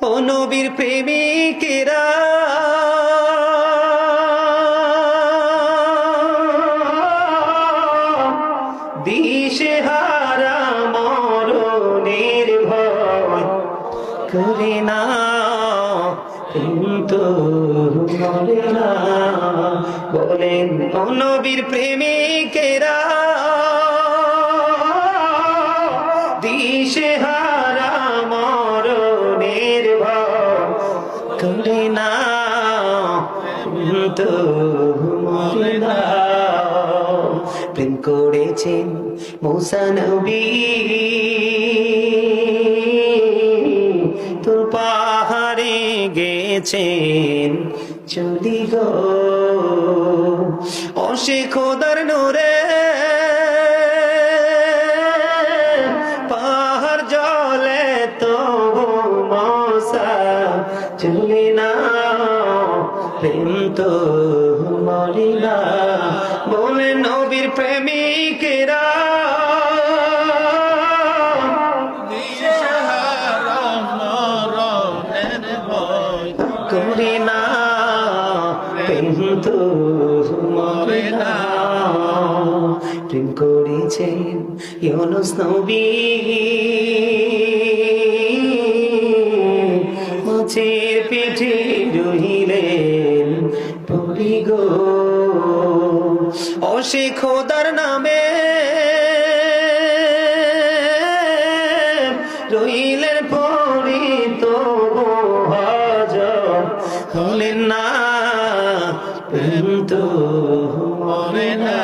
ও নবীর প্রেমিকেরা। দিশে হারা মরণের ভয় করে না, কিন্তু মরে না, বলেন ও নবীর প্রেমিকেরা, দিশে হারা করে না কিন্তু মরে না প্রেম করেছেন মৌসা তোর পাহাড়ে গেছেন চলি গো। অসে খোদার নোরে চলি না। প্রেম তো মরি না। বলে নবীর প্রেমিকেরা। করি না। প্রেম তো মরে না। প্রেম করেছেন ইউনুস নবী। মাছের পেটে রহিলেন পরি গো। অসে খোদার নামে রইলেন পরি তো হলেন না প্রেম তো মরে না।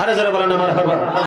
আরে যারা বলেন আমার